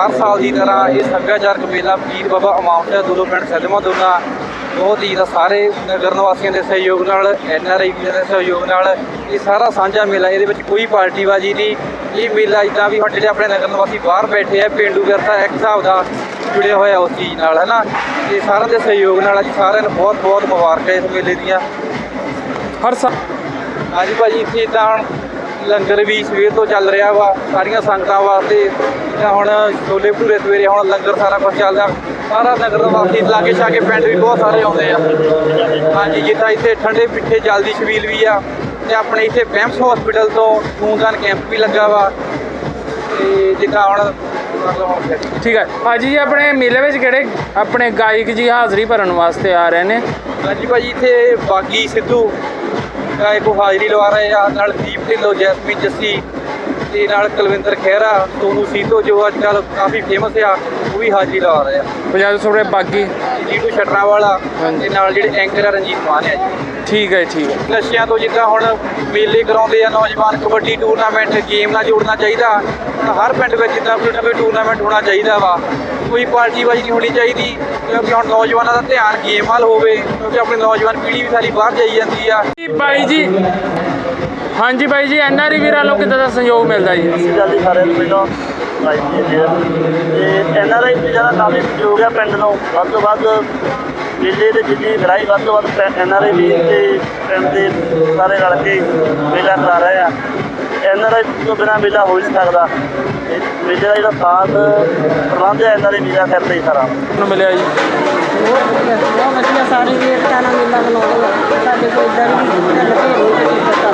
ਜਿੱਦਾਂ ਹਰ ਸਾਲ ਦੀ ਤਰ੍ਹਾਂ ਇਹ ਸੱਭਿਆਚਾਰਕ ਮੇਲਾ ਪੀਰ ਬਾਬਾ ਇਮਾਮ ਸ਼ਾਹ ਦੂਰੋਂ ਪਿੰਡ ਸੈਲਮਾ ਦੋਨਾ ਬਹੁਤ ਹੀ ਦਾ ਸਾਰੇ ਨਗਰ ਨਿਵਾਸੀਆਂ ਦੇ ਸਹਿਯੋਗ ਨਾਲ ਐਨ ਆਰ ਆਈ ਦੇ ਸਹਿਯੋਗ ਨਾਲ ਇਹ ਸਾਰਾ ਸਾਂਝਾ ਮੇਲਾ ਇਹਦੇ ਵਿੱਚ ਕੋਈ ਪਾਰਟੀਬਾਜ਼ੀ ਨਹੀਂ। ਇਹ ਮੇਲਾ ਇਦਾਂ ਵੀ ਜਿਹੜੇ ਆਪਣੇ ਨਗਰ ਨਿਵਾਸੀ ਬਾਹਰ ਬੈਠੇ ਆ ਪਿੰਡੂ ਵਿਰਸਾ ਇੱਕ ਹਿਸਾਬ ਦਾ ਜੁੜਿਆ ਹੋਇਆ ਉਸ ਚੀਜ਼ ਨਾਲ ਹੈ ਨਾ? ਇਹ ਸਾਰਿਆਂ ਦੇ ਸਹਿਯੋਗ ਨਾਲ ਅਸੀਂ ਸਾਰਿਆਂ ਨੂੰ ਬਹੁਤ ਬਹੁਤ ਮੁਬਾਰਕਾਂ ਇਸ ਮੇਲੇ ਦੀਆਂ। ਹਰ ਸਾਲ ਹਾਂਜੀ ਭਾਜੀ ਇੱਥੇ ਹੁਣ ਲੰਗਰ ਵੀ ਸਵੇਰ ਤੋਂ ਚੱਲ ਰਿਹਾ ਵਾ ਸਾਰੀਆਂ ਸੰਗਤਾਂ ਵਾਸਤੇ। ਜਿੱਦਾਂ ਹੁਣ ਛੋਲੇ ਭਟੂਰੇ ਸਵੇਰੇ ਹੁਣ ਲੰਗਰ ਸਾਰਾ ਕੁਝ ਚੱਲਦਾ। ਸਾਰਾ ਨਗਰ ਵਾਸੀ ਲਾਗੇ ਛਾਗੇ ਪਿੰਡ ਵੀ ਬਹੁਤ ਸਾਰੇ ਆਉਂਦੇ ਆ। ਹਾਂਜੀ ਜਿੱਦਾਂ ਇੱਥੇ ਠੰਡੇ ਪਿੱਠੇ ਜਲਦੀ ਛਬੀਲ ਵੀ ਆ ਤੇ ਆਪਣੇ ਇੱਥੇ ਬੈਂਸ ਹਸਪੀਟਲ ਤੋਂ ਖੂਨਦਾਨ ਕੈਂਪ ਵੀ ਲੱਗਾ ਵਾ। ਤੇ ਜਿੱਦਾਂ ਹੁਣ ਠੀਕ ਹੈ ਭਾਜੀ ਜੀ ਆਪਣੇ ਮੇਲੇ ਵਿੱਚ ਕਿਹੜੇ ਆਪਣੇ ਗਾਇਕ ਜੀ ਹਾਜ਼ਰੀ ਭਰਨ ਵਾਸਤੇ ਆ ਰਹੇ ਨੇ? ਹਾਂਜੀ ਭਾਜੀ ਇੱਥੇ ਬਾਗੀ ਸਿੱਧੂ ਦਾ ਇੱਕ ਹਾਜ਼ਰੀ ਲਵਾ ਰਹੇ ਆ ਨਾਲ ਢਿੱਲੋਂ ਜੈਸਮੀਨ ਜੱਸੀ ਤੇ ਨਾਲ ਕੁਲਵਿੰਦਰ ਖਹਿਰਾ ਸੋਨੂ ਸੀਤੋ ਜੋ ਅੱਜ ਕੱਲ ਕਾਫੀ ਫੇਮਸ ਆ ਉਹ ਵੀ ਹਾਜ਼ਰੀ ਲਵਾ ਰਹੇ ਆ। ਪੰਜਾਬ ਦੇ ਥੋੜੇ ਬਾਗੀ। ਜੀਟੂ ਛਟਰਾ ਵਾਲਾ ਤੇ ਨਾਲ ਜਿਹੜੇ ਐਂਕਰ ਆ ਰਣਜੀਤ ਮਾਨ ਆ ਜੀ। ਠੀਕ ਹੈ ਠੀਕ ਹੈ। ਨਸ਼ਿਆਂ ਤੋਂ ਜਿੱਦਾਂ ਹੁਣ ਮੇਲੇ ਕਰਾਉਂਦੇ ਆ ਨੌਜਵਾਨ ਕਬੱਡੀ ਟੂਰਨਾਮੈਂਟ ਗੇਮ ਨਾਲ ਜੋੜਨਾ ਚਾਹੀਦਾ। ਤਾਂ ਹਰ ਪਿੰਡ ਵਿੱਚ ਜਿੱਦਾਂ ਕੋਈ ਨਾ ਕੋਈ ਟੂਰਨਾਮੈਂਟ ਹੋਣਾ ਚਾਹੀਦਾ ਵਾ। ਕੋਈ ਪਾਰਟੀਬਾਜ਼ੀ ਨਹੀਂ ਹੋਣੀ ਚਾਹੀਦੀ ਕਿਉਂਕਿ ਹੁਣ ਨੌਜਵਾਨਾਂ ਦਾ ਧਿਆਨ ਗੇਮ ਵੱਲ ਹੋਵੇ ਕਿਉਂਕਿ ਆਪਣੀ ਨੌਜਵਾਨ ਪੀੜ੍ਹੀ ਵੀ ਸਾਰੀ ਬਾਹਰ ਜਾਈ ਜਾਂਦੀ ਆ। ਬਾਈ ਜੀ ਹਾਂਜੀ ਬਾਈ ਜੀ ਐਨਆਰਈ ਵੀਰਾਂ ਨੂੰ ਕਿੱਦਾਂ ਦਾ ਸਹਿਯੋਗ ਮਿਲਦਾ ਜੀ? ਅਸੀਂ ਜਲਦੀ ਸਾਰਿਆਂ ਨੂੰ ਪਹਿਲਾਂ ਲਾਈਵ ਆ ਤੇ ਐਨ ਆਰ ਆਈ ਵੀਜ਼ਾ ਦਾ ਕਾਫੀ ਹੋ ਗਿਆ ਪਿੰਡ ਨੂੰ। ਵੱਧ ਤੋਂ ਵੱਧ ਮੇਲੇ ਦੇ ਜਿੰਨੀ ਲੜਾਈ ਵੱਧ ਤੋਂ ਵੱਧ ਐਨ ਆਰ ਆਈ ਵੀਰ ਤੇ ਪਿੰਡ ਦੇ ਸਾਰੇ ਰਲ ਕੇ ਮੇਲਾ ਕਰਾ ਰਹੇ ਆ। ਐਨ ਆਰ ਆਈ ਤੋਂ ਬਿਨਾਂ ਮੇਲਾ ਹੋ ਹੀ ਨਹੀਂ ਸਕਦਾ। ਇਹ ਮੇਲੇ ਦਾ ਜਿਹੜਾ ਖਾਸ ਪ੍ਰਬੰਧ ਹੈ ਐਨ ਆਰ ਆਈ ਵੀਜ਼ਾ ਸਿਰ ਤੇ ਹੀ ਸਾਰਾ। ਨੂੰ ਮਿਲਿਆ ਜੀ। ਬਹੁਤ ਵਧੀਆ ਸਾਰੇ ਵੇਰਕਾ ਨਾਲ ਮੇਲਾ ਮਨਾਉਂਦੇ ਆ। ਸਾਡੇ ਕੋਲ ਇਦਾਂ ਦੀ ਨਹੀਂ ਪਤਾ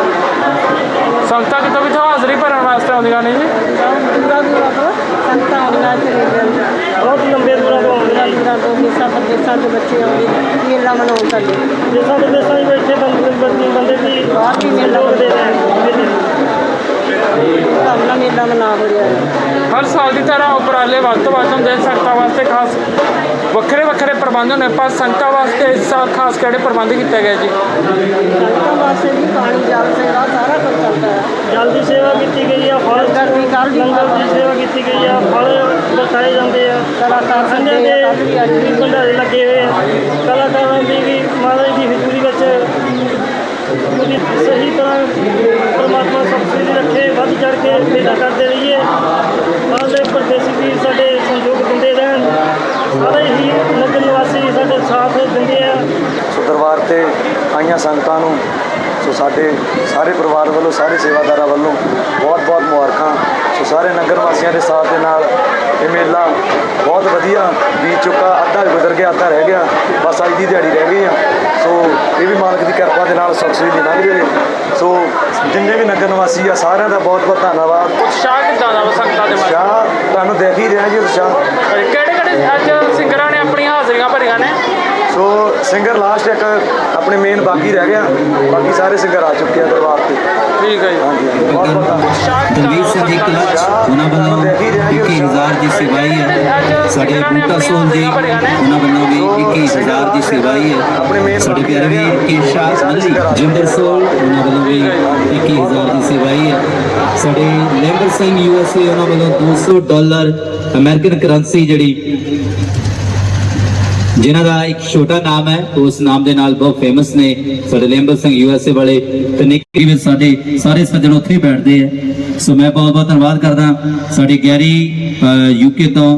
ਸੰਗਤਾਂ ਕਿਤੋਂ ਕਿਤੋਂ ਹਾਜ਼ਰੀ ਭਰਨ ਵਾਸਤੇ ਆਉਂਦੀਆਂ ਨੇ ਜੀ? ਦੂਰਾ ਦੂਰਾ ਤੋਂ ਸੰਤਾਂ ਆਉਂਦੀਆਂ ਇੱਥੇ ਬਹੁਤ ਲੰਬੇ ਦੂਰਾਂ ਤੋਂ ਆਉਂਦੇ ਦੂਰਾ ਤੋਂ ਦੇਸਾਂ ਪ੍ਰਦੇਸਾਂ ਦੇ ਬੱਚੇ ਆਉਂਦੇ ਮੇਲਾ ਮਨਾਉਣ ਸਾਡੇ ਜੇ। ਸਾਡੇ ਦੇਸ਼ਾਂ ਵਿੱਚ ਬੈਠੇ ਬੰਦੇ ਬੰਦੇ ਬੰਦੇ ਵੀ ਬਾਹਰ ਵੀ ਮੇਲਾ ਦੇ ਰਹੇ ਭਾਵਨਾ ਮੇਲਾ ਮਨਾ ਹੋ ਰਿਹਾ ਹੈ। ਹਰ ਸਾਲ ਦੀ ਤਰ੍ਹਾਂ ਉਪਰਾਲੇ ਵੱਧ ਤੋਂ ਵੱਧ ਹੁੰਦੇ ਸੰਗਤਾਂ ਵਾਸਤੇ ਖਾਸ ਵੱਖਰੇ ਵੱਖਰੇ ਪ੍ਰਬੰਧ ਹੁੰਦੇ ਪਰ ਸੰਗਤਾਂ ਵਾਸਤੇ ਇਸ ਸਾਲ ਖਾਸ ਕਿਹੜੇ ਪ੍ਰਬੰਧ ਕੀਤੇ ਗਏ ਜੀ? ਸੰਤਾਂ ਵਾਸਤੇ ਵੀ ਪਾਣੀ ਜਲ ਸੇਵਾ ਸਾਰਾ ਕੁਝ ਚੱਲਦਾ ਹੈ ਜਲ ਦੀ ਸੇਵਾ ਕੀਤੀ ਗਈ ਆ ਫਲ ਲੰਗਰ ਦੀ ਕੱਲ੍ਹ ਦੀ ਲੰਗਰ ਦੀ ਸੇਵਾ। ਕੀਤੀ ਗਈ ਆ ਫਲ ਵਰਤਾਏ ਜਾਂਦੇ ਆ। ਕਲਾਕਾਰ ਸੰਡੇ ਸੰਡੇ ਦੇ ਕੱਲ੍ਹ ਵੀ ਅੱਜ ਵੀ। ਭੰਡਾਰੇ ਲੱਗੇ ਹੋਏ ਆ। ਕਲਾਕਾਰਾਂ ਦੀ ਵੀ ਮਹਾਰਾਜ ਦੀ ਹਜ਼ੂਰੀ ਵਿੱਚ ਉਹਦੀ ਸਹੀ ਤਰ੍ਹਾਂ ਪਰਮਾਤਮਾ ਸਭ ਕੁਝ ਰੱਖੇ ਵੱਧ ਚੜ ਕੇ ਮੇਲਾ ਕਰਦੇ ਰਹੀਏ। ਮਾਲੇ ਪਰਦੇਸੀ ਵੀ ਸਾਡੇ ਸੰਯੋਗ ਦਿੰਦੇ ਰਹਿਣ ਸਾਰੇ ਹੀ ਨਗਰ ਨਿਵਾਸੀ ਸਾਡੇ ਸਾਥ ਦਿੰਦੇ ਆ। ਸੋ ਦਰਬਾਰ ਤੇ ਆਈਆਂ ਸੰਗਤਾਂ ਨੂੰ ਸੋ ਸਾਡੇ ਸਾਰੇ ਪਰਿਵਾਰ ਵੱਲੋਂ ਸਾਰੇ ਸੇਵਾਦਾਰਾਂ ਵੱਲੋਂ ਬਹੁਤ ਬਹੁਤ ਮੁਬਾਰਕਾਂ। ਸੋ ਸਾਰੇ ਨਗਰ ਵਾਸੀਆਂ ਦੇ ਸਾਥ ਦੇ ਨਾਲ ਇਹ ਮੇਲਾ ਬਹੁਤ ਵਧੀਆ ਬੀਤ ਚੁੱਕਾ ਅੱਧਾ ਗੁਜ਼ਰ ਗਿਆ ਅੱਧਾ ਰਹਿ ਗਿਆ ਬਸ ਅੱਜ ਦੀ ਦਿਹਾੜੀ ਰਹਿ ਗਈ ਆ। ਸੋ ਇਹ ਵੀ ਮਾਲਕ ਦੀ ਕਿਰਪਾ ਦੇ ਨਾਲ ਸਕਸੈਸਫੁਲੀ ਲੰਘ ਜਾਵੇ ਸੋ ਜਿੰਨੇ ਵੀ ਨਗਰ ਨਿਵਾਸੀ ਆ ਸਾਰਿਆਂ ਦਾ ਬਹੁਤ ਬਹੁਤ ਧੰਨਵਾਦ। ਉਤਸ਼ਾਹ ਕਿੱਦਾਂ ਦਾ ਸੰਗਤਾਂ ਦੇ ਉਤਸ਼ਾਹ ਤੁਹਾਨੂੰ ਦੇਖ ਹੀ ਰਿਹਾ ਜੀ ਉਤਸ਼ਾਹ। ਕਿਹੜੇ ਅੱਜ ਸਿੰਗਰਾਂ ਨੇ ਆਪਣੀਆਂ ਹਾਜ਼ਰੀਆਂ ਭਰੀਆਂ ਨੇ। ਸੋ ਸਿੰਗਰ ਲਾਸਟ ਇੱਕ ਆਪਣੇ ਮੇਨ ਬਾਕੀ ਰਹਿ ਗਿਆ। ਬਾਕੀ ਸਾਰੇ ਸਿੰਗਰ ਆ ਚੁੱਕੇ ਆ ਦਰਬਾਰ ਤੇ। ਠੀਕ ਹੈ ਜੀ। ਹਾਂਜੀ ਬਹੁਤ ਬਹੁਤ ਧੰਨਵਾਦ। ਦਲਵੀਰ ਸਿੰਘ ਜੀ ਕਲਚ ਉਹਨਾਂ ਵੱਲੋਂ 21000 ਦੀ ਸੇਵਾਈ ਹੈ ਸਾਡੇ ਬੂਟਾ ਸੋਨ ਜੀ ਉਹਨਾਂ ਵੱਲੋਂ ਵੀ 21000 ਦੀ ਸੇਵਾਈ ਹੈ ਸਾਡੇ ਪਿਆਰੇ ਵੀਰ ਕੇਸ਼ਾ ਹਾਂਜੀ ਜਿੰਦਰ ਸੋਲ ਉਹਨਾਂ ਵੱਲੋਂ ਵੀ 21000 ਦੀ ਸੇਵਾਈ ਹੈ ਸਾਡੇ ਲੈਂਬਰ ਸਿੰਘ ਯੂਐਸਏ ਉਹਨਾਂ ਵੱਲੋਂ 200 ਡਾਲਰ ਅਮਰੀਕਨ ਕਰੰਸੀ ਜਿਹੜੀ ਜਿਨ੍ਹਾਂ ਦਾ ਇੱਕ ਛੋਟਾ ਨਾਮ ਹੈ ਉਸ ਨਾਮ ਦੇ ਨਾਲ ਬਹੁਤ ਫੇਮਸ ਨੇ ਸਾਡੇ ਲੈਂਬਰ ਸਿੰਘ ਯੂਐਸਏ ਵਾਲੇ ਤੇ ਨਿੱਕੀ ਵਿੱਚ ਸਾਡੇ ਸਾਰੇ ਸੱਜਣ ਉੱਥੇ ਹੀ ਬੈਠਦੇ ਆ। ਸੋ ਮੈਂ ਬਹੁਤ ਬਹੁਤ ਧੰਨਵਾਦ ਕਰਦਾ ਸਾਡੇ ਗੈਰੀ ਯੂਕੇ ਤੋਂ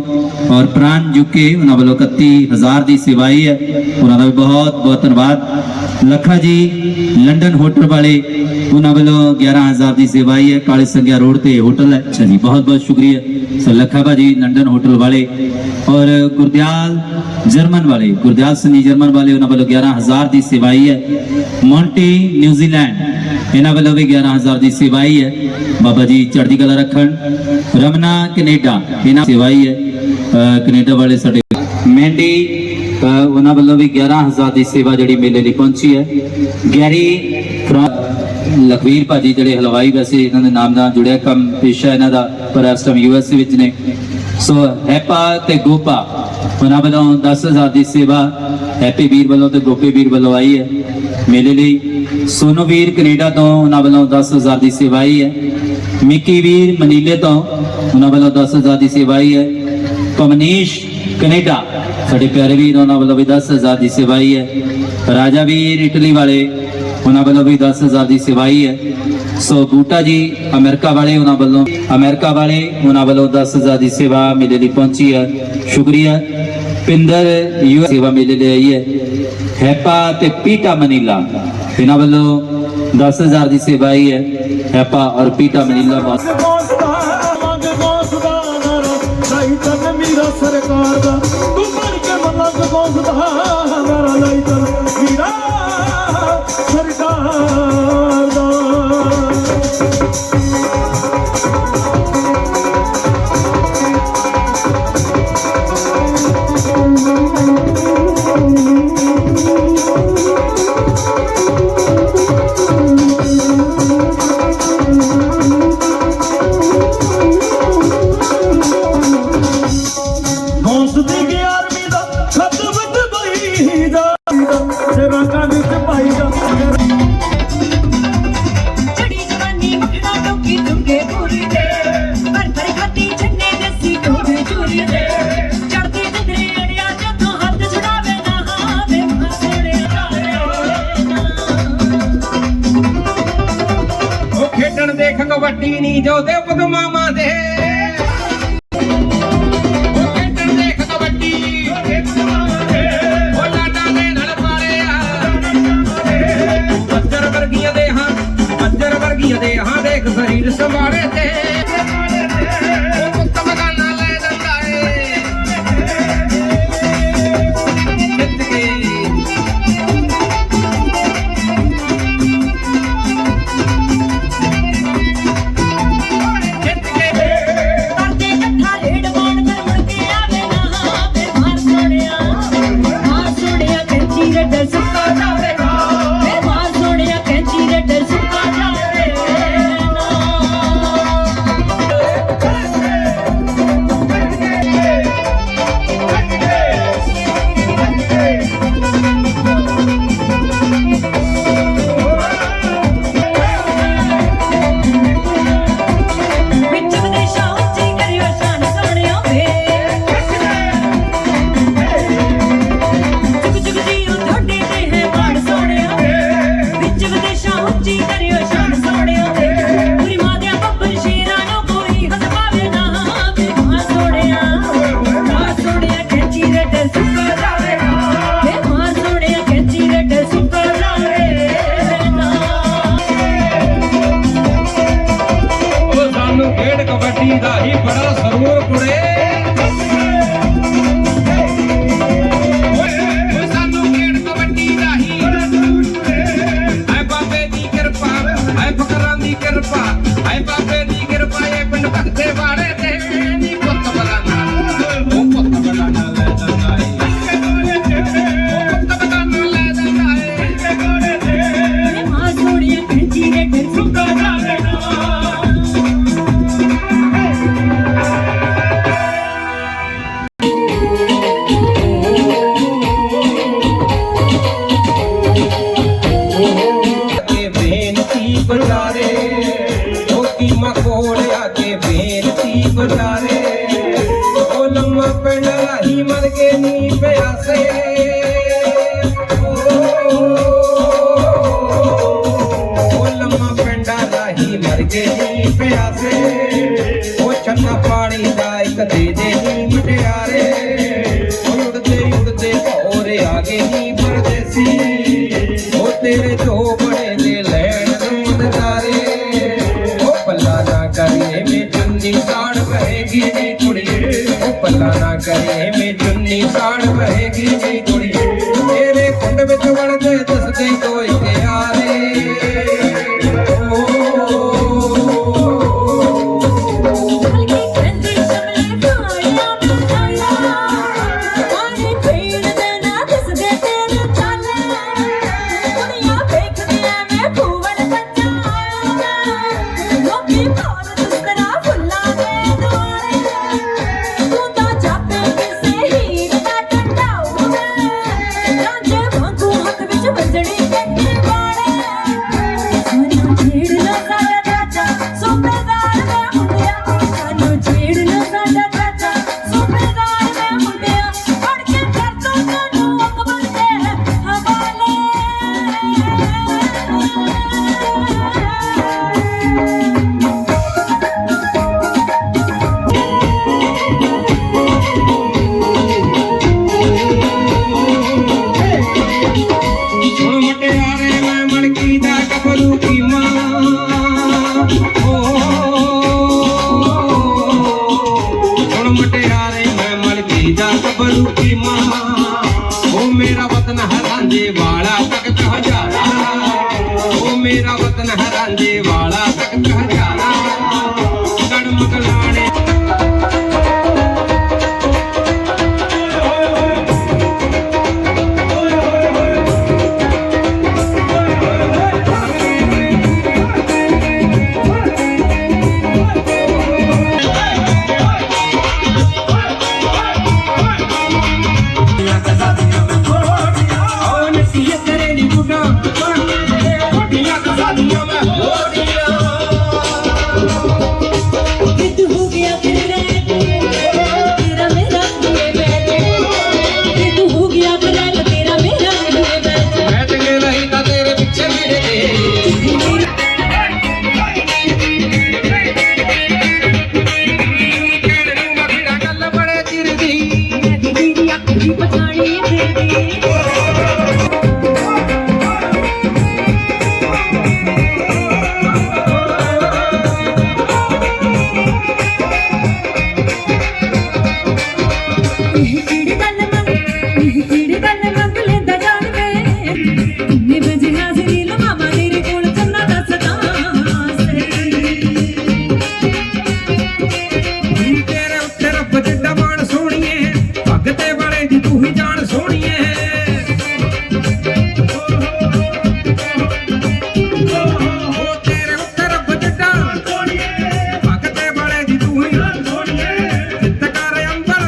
ਔਰ ਪ੍ਰਾਨ ਯੂਕੇ ਉਹਨਾਂ ਵੱਲੋਂ 31000 ਦੀ ਸੇਵਾਈ ਹੈ। ਉਹਨਾਂ ਦਾ ਵੀ ਬਹੁਤ ਬਹੁਤ ਧੰਨਵਾਦ। ਲੱਖਾ ਜੀ, ਲੰਡਨ ਹੋਟਲ ਵਾਲੇ, ਉਹਨਾਂ ਵੱਲੋਂ 11000 ਦੀ ਸੇਵਾਈ ਹੈ। ਕਾਲੇ ਸੰਗਿਆ ਰੋਡ ਤੇ ਹੋਟਲ ਹੈ। ਅੱਛਾ ਜੀ, ਬਹੁਤ ਬਹੁਤ ਸ਼ੁਕਰੀਆ। ਸੋ ਲੱਖਾ ਭਾਜੀ ਲੰਡਨ ਹੋਟਲ ਵਾਲੇ ਔਰ ਗੁਰਦਿਆਲ ਜਰਮਨ ਵਾਲੇ, ਗੁਰਦਿਆਲ ਸਿੰਘ ਜਰਮਨ ਵਾਲੇ, ਉਹਨਾਂ ਵੱਲੋਂ 11000 ਦੀ ਸੇਵਾਈ ਹੈ। ਮੌਂਟੀ, ਨਿਊਜ਼ੀਲੈਂਡ, ਇਹਨਾਂ ਵੱਲੋਂ ਵੀ 11000 ਦੀ ਸੇਵਾਈ ਹੈ। ਬਾਬਾ ਜੀ ਚੜ੍ਹਦੀ ਕਲਾ ਰੱਖਣ। ਰਮਨਾ, ਕੈਨੇਡਾ, ਇਹਨਾਂ ਦੀ ਸੇਵਾਈ ਹੈ। ਅਹ ਕੈਨੇਡਾ ਵਾਲੇ ਸਾਡੇ ਮੈਂਡੀ ਉਹਨਾਂ ਵੱਲੋਂ ਵੀ 11000 ਦੀ ਸੇਵਾ ਜਿਹੜੀ ਮੇਲੇ ਲਈ ਪਹੁੰਚੀ ਹੈ। ਗੈਰੀ ਲਖਵੀਰ ਭਾਜੀ ਜਿਹੜੇ ਹਲਵਾਈ ਵੈਸੇ ਇਹਨਾਂ ਦੇ ਨਾਮ ਨਾਲ ਜੁੜਿਆ ਕੰਮ ਪੇਸ਼ਾ ਇਹਨਾਂ ਦਾ, ਪਰ ਇਸ ਟਾਈਮ ਯੂ ਯੂਐਸ ਵਿੱਚ ਨੇ। ਸੋ ਹੈਪਾ ਤੇ ਗੋਪਾ, ਉਹਨਾਂ ਵੱਲੋਂ ਦਸ ਹਜ਼ਾਰ ਦੀ ਸੇਵਾ ਹੈਪੀ ਵੀਰ ਵੱਲੋਂ ਤੇ ਗੋਪੀ ਵੀਰ ਵੱਲੋਂ ਆਈ ਹੈ ਮੇਲੇ ਲਈ। ਸੋਨੂ ਵੀਰ ਕੈਨੇਡਾ ਤੋਂ ਉਹਨਾਂ ਵੱਲੋਂ ਦਸ ਹਜ਼ਾਰ ਦੀ ਸੇਵਾ ਆਈ ਹੈ। ਮਿੱਕੀ ਵੀਰ ਮਨੀਲੇ ਤੋਂ ਉਹਨਾਂ ਵੱਲੋਂ ਦਸ ਹਜ਼ਾਰ ਦੀ ਸੇਵਾ ਆਈ ਹੈ। ਪਮਨੀਸ਼ ਕੈਨੇਡਾ, ਸਾਡੇ ਪਿਆਰੇ ਵੀਰ ਉਹਨਾਂ ਵੱਲੋਂ ਵੀ ਦਸ ਹਜ਼ਾਰ ਦੀ ਸੇਵਾ ਆਈ ਹੈ। ਰਾਜਾ ਵੀਰ ਇਟਲੀ ਵਾਲੇ ਉਹਨਾਂ ਵੱਲੋਂ ਵੀ 10000 ਦੀ ਸਿਵਾਈ ਹੈ ਸੋ ਬੂਟਾ ਜੀ ਅਮਰੀਕਾ ਵਾਲੇ ਉਹਨਾਂ ਵੱਲੋਂ ਅਮਰੀਕਾ ਵਾਲੇ ਉਹਨਾਂ ਵੱਲੋਂ 10000 ਦੀ ਸੇਵਾ ਮੇਲੇ ਲਈ ਪਹੁੰਚੀ ਹੈ ਸ਼ੁਕਰੀਆ ਪਿੰਦਰ ਯੂ ਸੇਵਾ ਮੇਲੇ ਲਈ ਆਈ ਹੈ ਹੈਪਾ ਤੇ ਪੀਟਾ ਮਨੀਲਾ ਇਹਨਾਂ ਵੱਲੋਂ 10000 ਦੀ ਸੇਵਾ ਆਈ ਹੈ ਹੈਪਾ ਔਰ ਪੀਟਾ ਮਨੀਲਾ ਬਾਸ ਸਰਕਾਰ ਦਾ ਤੂੰ ਬਣ ਕੇ ਮਲੰਗ ਗੋਸਦਾ So they ਪਿਆਰੇ, ਉੜਦੇ ਉੜਦੇ ਭੌਰ ਆ ਗਏ ਨੀ ਪਰਦੇਸੀ। ਉਹ ਤੇਰੇ ਤੋਂ ਬੜੇ ਨੇ ਲੈਣ ਨੂੰ ਨਜ਼ਾਰੇ ਉਹ ਪੱਲਾ ਨਾ ਕਰੇ ਮੇ ਚੁੰਨੀ ਸਾੜ ਵਹੇਗੀ ਨੀ ਕੁੜੀਏ। ਉਹ ਪੱਲਾ ਨਾ ਕਰੇ ਮੇ ਚੁੰਨੀ ਸਾੜ ਵਹੇਗੀ ਨੀ ਉਹ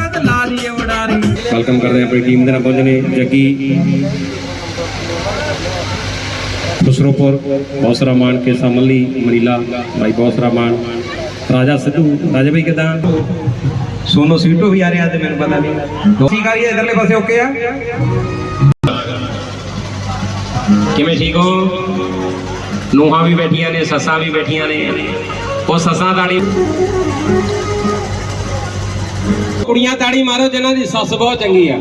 ਤੇ ਲਾ ਲਈਏ ਉਡਾਰੀ ਵੈਲਕਮ ਕਰਦੇ ਆਪਣੀ ਟੀਮ ਦੇ ਨਾਲ ਪਹੁੰਚੇ ਨੇ ਜੱਗੀ ਖੁਸਰੋਪੁਰ ਬੌਸਰਾ ਮਾਨ ਕੇ ਸਮਲੀ ਮਰੀਲਾ ਭਾਈ ਬੌਸਰਾ ਮਾਨ ਰਾਜਾ ਸਿੱਧੂ ਰਾਜਾ ਭਾਈ ਕਿਦਾਂ ਸੋਨੋ ਸੀਟੋ ਵੀ ਆ ਰਿਹਾ ਤੇ ਮੈਨੂੰ ਪਤਾ ਨਹੀਂ। ਠੀਕ ਆ ਇਧਰਲੇ ਪਾਸੇ ਓਕੇ ਆ? ਕਿਵੇਂ ਠੀਕ ਹੋ? ਨੂਹਾਂ ਵੀ ਬੈਠੀਆਂ ਨੇ, ਸੱਸਾਂ ਵੀ ਬੈਠੀਆਂ ਨੇ। ਉਹ ਸੱਸਾਂ ਤਾੜੀ ਕੁੜੀਆਂ ਤਾੜੀ ਮਾਰੋ, ਜਿਨ੍ਹਾਂ ਦੀ ਸੱਸ ਬਹੁਤ ਚੰਗੀ ਆ।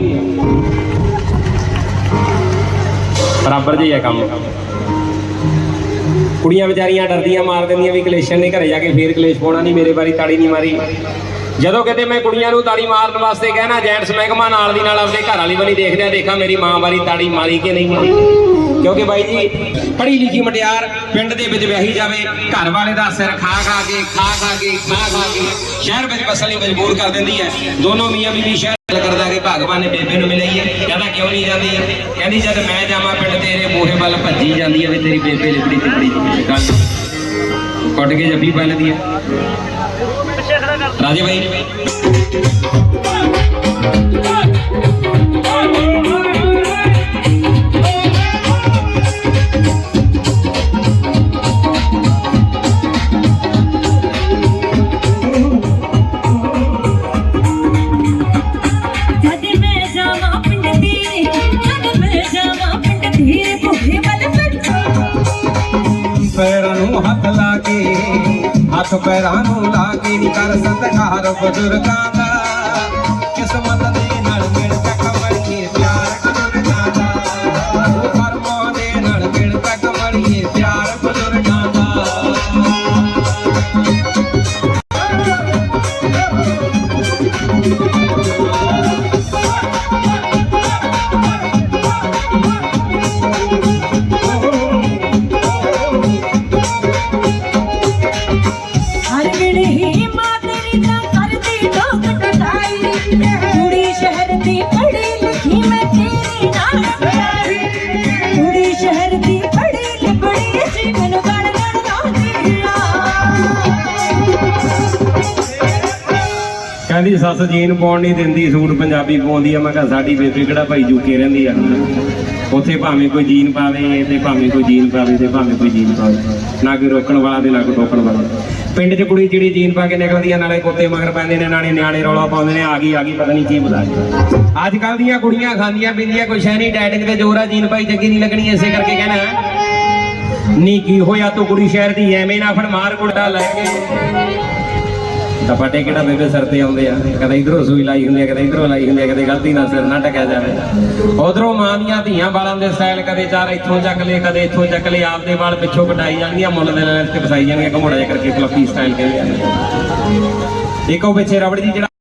ਬਰਾਬਰ ਜੀ ਹੈ ਕੰਮ। ਕੁੜੀਆਂ ਵਿਚਾਰੀਆਂ ਡਰਦੀਆਂ, ਮਾਰ ਦਿੰਦੀਆਂ ਵੀ ਕਲੇਸ਼ਨ ਨੇ ਘਰੇ ਜਾ ਕੇ ਫੇਰ ਕਲੇਸ਼ ਪਾਉਣਾ ਨਹੀਂ, ਮੇਰੇ ਬਾਰੇ ਤਾੜੀ ਨਹੀਂ ਮਾਰੀ। ਜਦੋਂ ਕਿਤੇ ਮੈਂ ਕੁੜੀਆਂ ਨੂੰ ਤਾੜੀ ਮਾਰਨ ਵਾਸਤੇ ਕਹਿਣਾ, ਜੈਂਟਸ ਮਹਿਕਮਾ ਨਾਲ ਦੀ ਨਾਲ ਆਪਣੇ ਘਰ ਵਾਲੀ ਬਣੀ ਦੇਖਦੇ ਆ, ਦੇਖਾਂ ਮੇਰੀ ਮਾਂ ਵਾਰੀ ਤਾੜੀ ਮਾਰੀ ਕਿ ਨਹੀਂ ਮਾਰੀ। ਕਿਉਂਕਿ ਬਾਈ ਜੀ, ਪੜ੍ਹੀ ਲਿਖੀ ਮਟਿਆਰ ਪਿੰਡ ਦੇ ਵਿੱਚ ਵਿਆਹੀ ਜਾਵੇ, ਘਰ ਵਾਲੇ ਦਾ ਸਿਰ ਖਾ ਖਾ ਕੇ, ਖਾ ਖਾ ਕੇ, ਖਾ ਖਾ ਕੇ ਸ਼ਹਿਰ ਵਿੱਚ ਵਸਣ ਲਈ ਮਜਬੂਰ ਕਰ ਦਿੰਦੀ ਹੈ। ਦੋਨੋਂ ਮੀਆਂ ਬੀਬੀ ਸ਼ਹਿਰ ਗੱਲ ਕਰਦਾ ਕਿ ਭਗਵਾਨ ਨੇ ਬੇਬੇ ਨੂੰ ਮਿਲਾਈਏ ਕਹਿੰਦਾ ਕਿਉਂ ਨਹੀਂ ਜਾਂਦੀ ਕਹਿੰਦੀ, ਜਦ ਮੈਂ ਜਾਵਾਂ ਪਿੰਡ ਤੇਰੇ ਮੋਹੇ ਵੱਲ ਭੱਜੀ ਜਾਂਦੀ ਹੈ ਵੀ ਤੇਰੀ ਬੇਬੇ ਲਿਬੜੀ ਤਿਬੜੀ ਗੱਲ। ਕੁੱਟ ਕੇ ਜੱਫੀ ਪਾ ਲੈਂਦੀ ਹੈ। ਰਾਜੇ ਭਾਈ ਜਦ ਮੈਂ ਜਾਵਾਂ ਪਿੰਡ ਤੇਰੇ ਜਦ ਮੈਂ ਜਾਵਾਂ ਪਿੰਡ ਤੇਰੇ ਭੁੱਖੇ ਵੱਲ ਬੱਚੋ ਪੈਰਾਂ ਨੂੰ ਹੱਥ ਲਾ ਕੇ ਹੱਥ ਪੈਰਾਂ Kadir do it. ਕੁੜੀ ਸ਼ਹਿਰ ਦੀ ਪੜ੍ਹੀ ਲਿਖੀ ਮੈਂ ਤੇਰੀ ਨਾਲ ਕੁੜੀ ਸ਼ਹਿਰ ਦੀ ਪੜ੍ਹੀ ਲਿਖੀ ਜੀ ਮੈਨੂੰ ਗੜ ਗੜ ਕਹਿੰਦੀ ਸੱਸ ਜੀਨ ਪਾਉਣ ਨਹੀਂ ਦਿੰਦੀ, ਸੂਟ ਪੰਜਾਬੀ ਪਾਉਂਦੀ ਆ। ਮੈਂ ਕਿਹਾ ਸਾਡੀ ਬੇਬੀ ਕਿਹੜਾ ਭਾਈ ਜੂਕੇ ਰਹਿੰਦੀ ਆ? ਉੱਥੇ ਭਾਵੇਂ ਕੋਈ ਜੀਨ ਪਾਵੇ ਤੇ ਭਾਵੇਂ ਕੋਈ ਜੀਨ ਪਾਵੇ ਤੇ ਭਾਵੇਂ ਕੋਈ ਜੀਨ ਪਾਵੇ। ਨਾ ਕੋਈ ਰੋਕਣ ਵਾਲਾ ਤੇ ਨਾ ਕੋਈ ਟੋਕਣ ਵਾਲਾ। ਪਿੰਡ 'ਚ ਕੁੜੀ ਜਿਹੜੀ ਜੀਨ ਪਾ ਕੇ ਨਿਕਲਦੀ ਆ, ਨਾਲੇ ਕੁੱਤੇ ਮਗਰ ਪੈਂਦੇ ਨੇ, ਨਾਲੇ ਨਿਆਣੇ ਰੌਲਾ ਪਾਉਂਦੇ ਨੇ, ਆ ਗਈ ਆ ਗਈ, ਪਤਾ ਨਹੀਂ ਕੀ ਬੁਲਾ ਅੱਜ ਕੱਲ ਦੀਆਂ ਕੁੜੀਆਂ ਖਾਂਦੀਆਂ ਪੀਂਦੀਆਂ, ਕੋਈ ਸ਼ਹਿਰੀ ਡਾਈਟਿੰਗ ਤੇ ਜ਼ੋਰ ਆ, ਜੀਨ ਪਾਈ ਜੱਗੀ ਨਹੀਂ ਲੱਗਣੀ ਐਸੇ ਕਰਕੇ ਕਹਿਣਾ। ਨੀ ਕੀ ਹੋਇਆ ਤੂੰ ਕੁੜੀ ਸ਼ਹਿਰ ਦੀ, ਐਵੇਂ ਨਾ ਫੜ ਮਾਰ ਕੁੜਾ ਲੈ ਕੇ। ਟਪਾਟੇ ਕਿਹੜਾ ਬੇਬੇ ਸਿਰ ਤੇ ਆਉਂਦੇ ਆ। ਕਦੇ ਇਧਰੋਂ ਸੂਈ ਲਾਈ ਹੁੰਦੀ ਆ, ਕਦੇ ਇਧਰੋਂ ਲਾਈ ਹੁੰਦੀ ਆ, ਕਦੇ ਗਲਤੀ ਨਾਲ ਸਿਰ ਨਾ ਟਕਿਆ ਜਾਵੇ। ਉਧਰੋਂ ਮਾਂ ਦੀਆਂ ਧੀਆਂ ਵਾਲਾਂ ਦੇ ਸਟਾਈਲ ਕਦੇ ਚਾਰ ਇੱਥੋਂ ਚੱਕ ਲਏ, ਕਦੇ ਇੱਥੋਂ ਚੱਕ ਲਏ, ਆਪਦੇ ਵਾਲ ਪਿੱਛੋਂ ਕਟਾਈ ਜਾਂਦੀਆਂ ਮੁੱਲ ਦੇ ਲੈਣ ਤੇ ਫਸਾਈ ਜਾਂਦੀਆਂ ਘਮੋੜਾ ਜਿਹਾ ਕਰਕੇ ਫਲੱਫੀ ਸਟਾਈਲ ਕਹਿੰਦੇ ਆ। ਇੱਕੋ ਪਿੱਛੇ ਰਬੜ ਜੀ ਜਿਹੜਾ